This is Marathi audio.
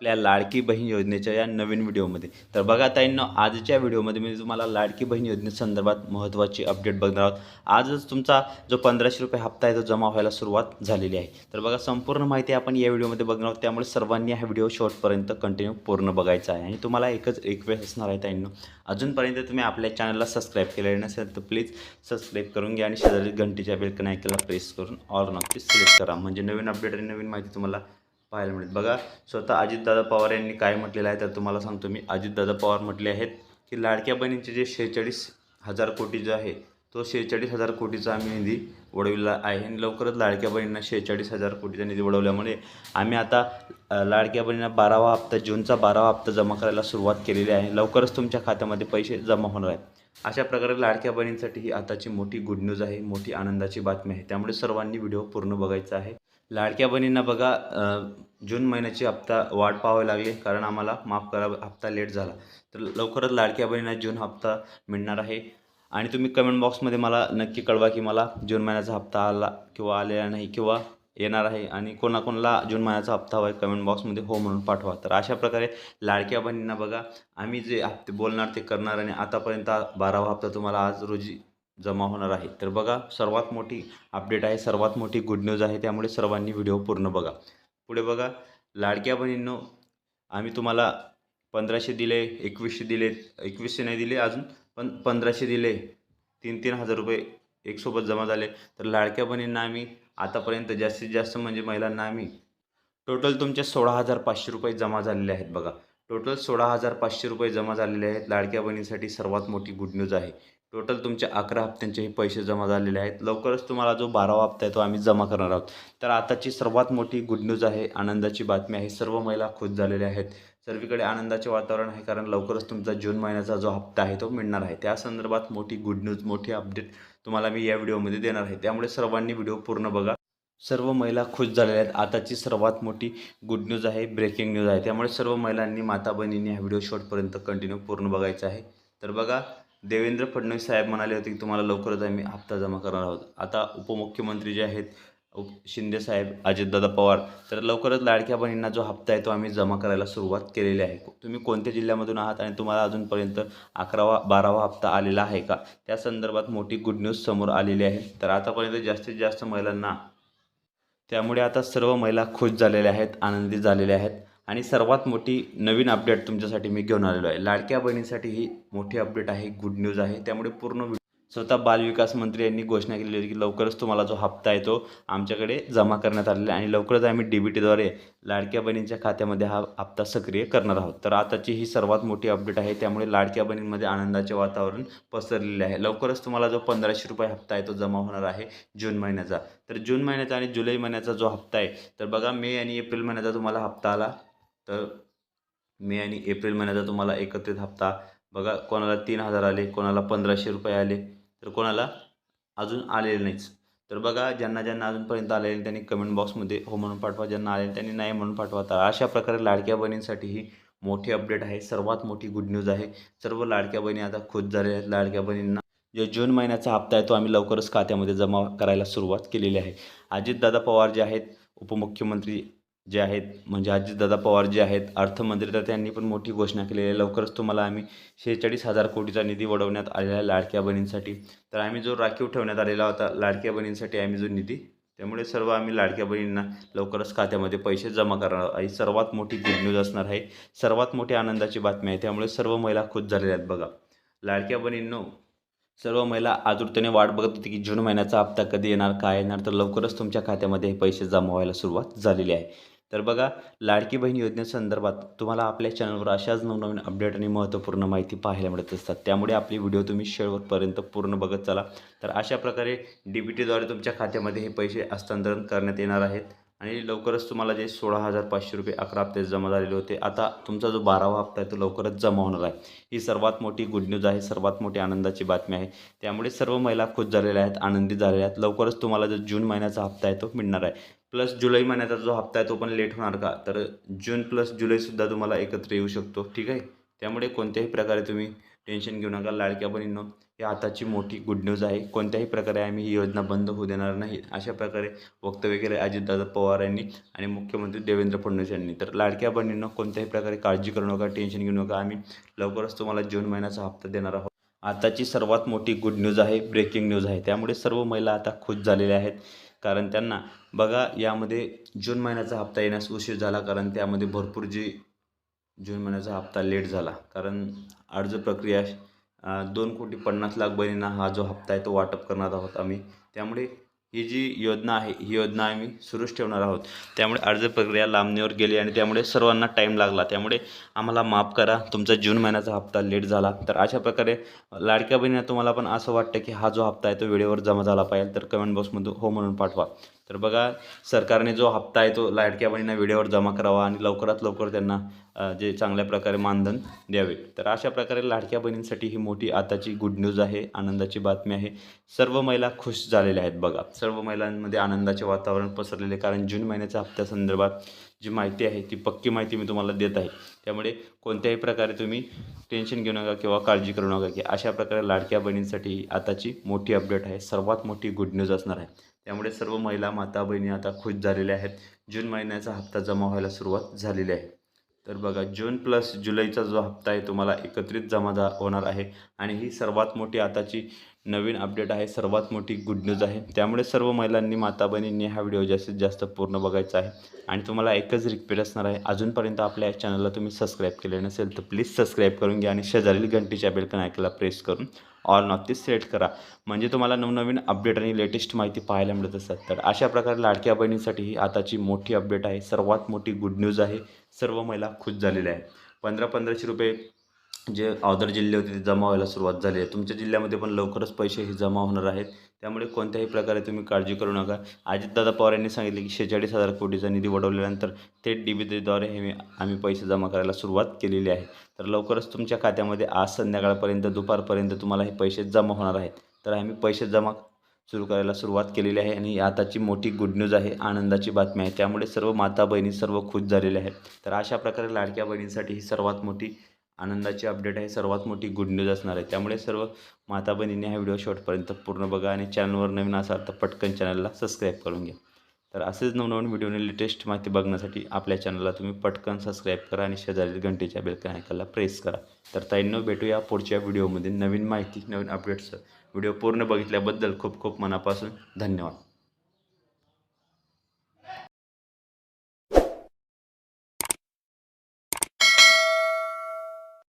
आपल्या लाडकी बहीण योजनेच्या या नवीन व्हिडिओमध्ये. तर बघा ताईंनो आजच्या व्हिडिओमध्ये मी तुम्हाला लाडकी बहीण योजनेसंदर्भात महत्त्वाची अपडेट बघणार आहोत. आजच तुमचा जो पंधराशे रुपये हप्ता आहे तो जमा व्हायला सुरुवात झालेली आहे. तर बघा संपूर्ण माहिती आपण या व्हिडिओमध्ये बघणार आहोत. त्यामुळे सर्वांनी हा व्हिडिओ शेवटपर्यंत कंटिन्यू पूर्ण बघायचा आहे. आणि तुम्हाला एकच रिक्वेस्ट असणार आहे ताईंनो. अजूनपर्यंत तुम्ही आपल्या चॅनलला सबस्क्राईब केलेले नसेल तर प्लीज सबस्क्राईब करून घ्या आणि शेजारी घंटीच्या बेलकन ऐकायला प्रेस करून ऑल नक्की सिलेक्ट करा. म्हणजे नवीन अपडेट आणि नवीन माहिती तुम्हाला पाहायला मिळेल. बघा स्वतः अजितदादा पवार यांनी काय म्हटलेलं आहे तर तुम्हाला सांगतो मी. अजितदादा पवार म्हटले आहेत की लाडक्या बहिणींचे जे शेहेचाळीस हजार कोटी जो आहे तो शेहेचाळीस हजार कोटीचा आम्ही निधी वळविला आहे. आणि लवकरच लाडक्या बहिणींना शेहेचाळीस हजार कोटीचा निधी वळवल्यामुळे आम्ही आता लाडक्या बहिणींना बारावा हप्ता जूनचा बारावा हप्ता जमा करायला सुरुवात केलेली आहे. लवकरच तुमच्या खात्यामध्ये पैसे जमा होणार आहेत. अशा प्रकारे लाडक्या बहिणींसाठी ही आताची मोठी गुड न्यूज आहे मोठी आनंदाची बातमी आहे. त्यामुळे सर्वांनी व्हिडिओ पूर्ण बघायचा आहे. लाडक्या बहिणींना बघा जून महिन्याची हप्ता वाट पाहावी लागली कारण आम्हाला माफ करा हप्ता लेट झाला. तर लवकरच लाडक्या बहिणींना जून हप्ता मिळणार आहे. आणि तुम्ही कमेंट बॉक्समध्ये मला नक्की कळवा की मला जून महिन्याचा हप्ता आला किंवा आलेला नाही किंवा येणार आहे आणि कोणाकोणाला जून महिन्याचा हप्ता हवा आहे कमेंट बॉक्समध्ये हो म्हणून पाठवा. तर अशा प्रकारे लाडक्या बहिणींना बघा आम्ही जे हप्ते बोलणार ते करणार आणि आतापर्यंत बारावा हप्ता तुम्हाला आज रोजी जमा होणार आहे. तर बघा सर्वात मोठी अपडेट आहे सर्वात मोठी गुड न्यूज आहे त्यामुळे सर्वांनी व्हिडिओ पूर्ण बघा. पुढे बघा लाडक्या बहिणींनो आम्ही तुम्हाला पंधराशे दिले एकवीसशे दिले एकवीसशे नाही दिले अजून पण पंधराशे दिले. तीन तीन हजार रुपये एकसोबत जमा झाले. तर लाडक्या बहिणींना आम्ही आतापर्यंत जास्तीत जास्त म्हणजे महिलांना आम्ही टोटल तुमचे सोळा हजार पाचशे रुपये जमा झालेले आहेत बघा. टोटल सोळा हजार पाचशे रुपये जमा झालेले आहेत लाडक्या बहिणींसाठी सर्वात मोठी गुड न्यूज आहे. टोटल तुमच्या अकरा हप्त्यांचे हे पैसे जमा झालेले आहेत. लवकरच तुम्हाला जो बारावा हप्ता आहे तो आम्ही जमा करणार आहोत. तर आताची सर्वात मोठी गुड न्यूज आहे आनंदाची बातमी आहे सर्व महिला खुश झालेल्या आहेत. सर्वीकडे आनंदाचे वातावरण आहे कारण लवकरच तुमचा जून महिन्याचा जो हप्ता आहे तो मिळणार आहे. त्या संदर्भात मोठी गुड न्यूज मोठी अपडेट तुम्हाला मी या व्हिडिओमध्ये देणार आहे. त्यामुळे सर्वांनी व्हिडिओ पूर्ण बघा. सर्व महिला खुश झालेल्या आहेत. आताची सर्वात मोठी गुड न्यूज आहे ब्रेकिंग न्यूज आहे. त्यामुळे सर्व महिलांनी माता बहिणींनी हा व्हिडिओ शॉर्टपर्यंत कंटिन्यू पूर्ण बघायचा आहे. तर बघा देवेंद्र फडणवीस साहेब म्हणाले होते की तुम्हाला लवकरच आम्ही हप्ता जमा करणार आहोत. आता उपमुख्यमंत्री जे आहेत उप शिंदे साहेब अजितदादा पवार तर लवकरच लाडक्या बहिणींना जो हप्ता आहे तो आम्ही जमा करायला सुरुवात केलेली आहे. तुम्ही कोणत्या जिल्ह्यामधून आहात आणि तुम्हाला अजूनपर्यंत अकरावा बारावा हप्ता आलेला आहे का? त्या संदर्भात मोठी गुड न्यूज समोर आलेली आहे. तर आतापर्यंत जास्तीत जास्त महिलांना त्यामुळे आता सर्व महिला खुश झालेल्या आहेत आनंदी झालेल्या आहेत. आणि सर्वात मोठी नवीन अपडेट तुमच्यासाठी मी घेऊन आलेलो आहे. लाडक्या बहिणीसाठी ही मोठी अपडेट आहे गुड न्यूज आहे. त्यामुळे पूर्ण स्वतः बालविकास मंत्री यांनी घोषणा केलेली होती की लवकरच तुम्हाला जो हप्ता आहे तो आमच्याकडे जमा करण्यात आलेला आहे आणि लवकरच आम्ही डी बी टीद्वारे लाडक्या बहिणींच्या खात्यामध्ये हा हप्ता सक्रिय करणार आहोत. तर आताची ही सर्वात मोठी अपडेट आहे. त्यामुळे लाडक्या बहिणींमध्ये आनंदाचे वातावरण पसरलेले आहे. लवकरच तुम्हाला जो पंधराशे रुपये हप्ता आहे तो जमा होणार आहे जून महिन्याचा. तर जून महिन्याचा आणि जुलै महिन्याचा जो हप्ता आहे तर बघा मे आणि एप्रिल महिन्याचा तुम्हाला हप्ता आला तर मे आणि एप्रिल महिन्याचा तुम्हाला एकत्रित हप्ता. बघा कोणाला तीन हजार आले कोणाला पंधराशे रुपये आले तर कोणाला अजून आलेले नाहीच तर बघा ज्यांना ज्यांना अजूनपर्यंत आलेले त्यांनी कमेंट बॉक्समध्ये हो म्हणून पाठवा. ज्यांना आले त्यांनी नाही म्हणून पाठवा. तर अशा प्रकारे लाडक्या बहिणींसाठी ही मोठी अपडेट आहे. सर्वात मोठी गुड न्यूज आहे. सर्व लाडक्या बहिणी आता खुश झालेल्या आहेत. लाडक्या बहिणींना जो जून महिन्याचा हप्ता आहे तो आम्ही लवकरच खात्यामध्ये जमा करायला सुरुवात केलेली आहे. अजितदादा पवार जे आहेत उपमुख्यमंत्री जे आहेत म्हणजे अजितदादा पवार जे आहेत अर्थमंत्री तर त्यांनी पण मोठी घोषणा केलेली आहे. लवकरच तुम्हाला आम्ही शेहेचाळीस हजार कोटीचा निधी वडवण्यात आलेला आहे लाडक्या बहिणींसाठी. तर आम्ही जो राखीव ठेवण्यात आलेला होता लाडक्या बहिणींसाठी आम्ही जो निधी त्यामुळे सर्व आम्ही लाडक्या बहिणींना लवकरच खात्यामध्ये पैसे जमा करणार आहे ही सर्वात मोठी गुड न्यूज असणार आहे. सर्वात मोठी आनंदाची बातमी आहे. त्यामुळे सर्व महिला खुश झालेल्या आहेत बघा. लाडक्या बहिणींनो सर्व महिला आतुरतेने वाट बघत होती की जून महिन्याचा हप्ता कधी येणार काय येणार? तर लवकरच तुमच्या खात्यामध्ये हे पैसे जमा व्हायला सुरुवात झालेली आहे. तर बघा लाडकी बहीण योजनेसंदर्भात तुम्हाला आपल्या चॅनलवर अशाच नवनवीन अपडेट आणि महत्त्वपूर्ण माहिती पाहायला मिळत असतात. त्यामुळे आपली व्हिडिओ तुम्ही शेवटपर्यंत पूर्ण बघत चला. तर अशा प्रकारे डी बी टीद्वारे तुमच्या खात्यामध्ये हे पैसे हस्तांतरण करण्यात येणार आहेत. आणि लवकरच तुम्हाला जे सोळा हजार पाचशे रुपये अकरा हप्ते जमा झालेले होते आता तुमचा जो बारावा हप्ता आहे तो लवकरच जमा होणार आहे. ही सर्वात मोठी गुड न्यूज आहे सर्वात मोठी आनंदाची बातमी आहे. त्यामुळे सर्व महिला खुश झालेल्या आहेत आनंदी झालेल्या आहेत. लवकरच तुम्हाला जो जून महिन्याचा हप्ता आहे तो मिळणार आहे. प्लस जुलै महिन्याचा जो हप्ता आहे तो पण लेट होणार का? तर जून प्लस जुलैसुद्धा तुम्हाला एकत्र येऊ शकतो. ठीक आहे? त्यामुळे कोणत्याही प्रकारे तुम्ही टेन्शन घेऊ नका. लाडक्या बहिणींनो ही आताची मोठी गुड न्यूज आहे. कोणत्याही प्रकारे आम्ही ही योजना बंद होऊ देणार नाही. अशा प्रकारे वक्तव्य केले अजितदादा पवार यांनी आणि मुख्यमंत्री देवेंद्र फडणवीस यांनी. तर लाडक्या बहिणींनो कोणत्याही प्रकारे काळजी करू नका टेन्शन घेऊ नका. आम्ही लवकरच तुम्हाला जून महिन्याचा हप्ता देणार आहोत. आताची सर्वात मोठी गुड न्यूज आहे ब्रेकिंग न्यूज आहे. त्यामुळे सर्व महिला आता खुश झालेल्या आहेत. कारण त्यांना बघा यामध्ये जून महिन्याचा हप्ता येण्यास उशीर झाला. कारण त्यामध्ये भरपूर जी जून महिन्याचा हप्ता लेट झाला. कारण अर्ज प्रक्रिया दोन कोटी पन्नास लाख बहिणींना हा जो हप्ता आहे तो वाटप करणार आहोत आम्ही. त्यामुळे ही जी योजना आहे ही योजना आम्ही सुरूच ठेवणार आहोत. त्यामुळे अर्ज प्रक्रिया लांबणीवर गेली आणि त्यामुळे सर्वांना टाईम लागला. त्यामुळे आम्हाला माफ करा तुमचा जून महिन्याचा हप्ता लेट झाला. तर अशा प्रकारे लाडक्या बहिणींना तुम्हाला पण असं वाटतं की हा जो हप्ता आहे तो वेळेवर जमा झाला पाहिजे तर कमेंट बॉक्समधून हो म्हणून पाठवा. तर बघा सरकारने जो हप्ता आहे तो लाडक्या बहिणींना वेळेवर जमा करावा आणि लवकरात लवकर त्यांना जे चांगल्या प्रकारे मानधन द्यावे. तर अशा प्रकारे लाडक्या बहिणींसाठी ही मोठी आताची गुड न्यूज आहे आनंदाची बातमी आहे. सर्व महिला खुश झालेल्या आहेत बघा. सर्व महिलांमध्ये आनंदाचे वातावरण पसरलेले आहे. कारण जून महिन्याच्या हप्त्यासंदर्भात जी माहिती आहे ती पक्की माहिती मी तुम्हाला देत आहे. त्यामुळे कोणत्याही प्रकारे तुम्ही टेन्शन घेऊ नका किंवा काळजी करू नका की अशा प्रकारे लाडक्या बहिणींसाठी ही आताची मोठी अपडेट आहे. सर्वात मोठी गुड न्यूज असणार आहे. त्यामुळे सर्व महिला माता बहिणी आता खुश झालेल्या आहेत. जून महिन्याचा हप्ता जमा व्हायला सुरुवात झालेली आहे. तर बघा जून प्लस जुलैचा जो हप्ता आहे तुम्हाला एकत्रित जमा जा होणार आहे. आणि ही सर्वात मोठी आताची नवीन अपडेट आहे. सर्वात मोठी गुड न्यूज आहे. त्यामुळे सर्व महिलांनी माता बहिणींनी हा व्हिडिओ जास्तीत जास्त पूर्ण बघायचा आहे. आणि तुम्हाला एकच रिक्वेस्ट असणार आहे. अजूनपर्यंत आपल्या या चॅनलला तुम्ही सबस्क्राईब केले नसेल तर प्लीज सबस्क्राईब करून घ्या. आणि शेजारील घंटीच्या बेलकन ऐकायला प्रेस करून ऑल नॉट सेट करा. म्हणजे तुम्हाला नवनवीन अपडेट आणि लेटेस्ट माहिती पाहायला मिळत असतात. तर अशा प्रकारे लाडक्या बहिणींसाठी ही आताची मोठी अपडेट आहे. सर्वात मोठी गुड न्यूज आहे. सर्व महिला खुश झालेल्या आहेत. पंधरा पंधराशे रुपये जे अदर जिल्हे होते ते जमा व्हायला सुरुवात झाली आहे. तुमच्या जिल्ह्यामध्ये पण लवकरच पैसे हे जमा होणार आहेत. त्यामुळे कोणत्याही प्रकारे तुम्ही काळजी करू नका. अजितदादा पवार यांनी सांगितले की शेहेचाळीस हजार कोटीचा निधी वडवल्यानंतर थेट डी बी द्वारे हे मी- आम्ही पैसे जमा करायला सुरुवात केलेली आहे. तर लवकरच तुमच्या खात्यामध्ये आज संध्याकाळपर्यंत दुपारपर्यंत तुम्हाला हे पैसे जमा होणार आहेत. तर आम्ही पैसे जमा सुरू करायला सुरुवात केलेली आहे आणि आताची मोठी गुड न्यूज आहे आनंदाची बातमी आहे. त्यामुळे सर्व माता बहिणी सर्व खुश झालेल्या आहेत. तर अशा प्रकारे लाडक्या बहिणींसाठी ही सर्वात मोठी आनंदाची अपडेट आहे. सर्वात मोठी गुड न्यूज असणार आहे. त्यामुळे सर्व माता बहिणींनी हा व्हिडिओ शेवटपर्यंत पूर्ण बघा आणि चॅनलवर नवीन असाल तर पटकन चॅनलला सबस्क्राईब करून घ्या. तर असेच नवनवीन व्हिडिओने लेटेस्ट माहिती बघण्यासाठी आपल्या चॅनलला तुम्ही पटकन सबस्क्राईब करा आणि शेजारील घंटेच्या बेलकन ऐकायला प्रेस करा. तर ताईंनो भेटूया पुढच्या व्हिडिओमध्ये नवीन माहिती नवीन अपडेट्स व्हिडिओ पूर्ण बघितल्याबद्दल खूप खूप मनापासून धन्यवाद.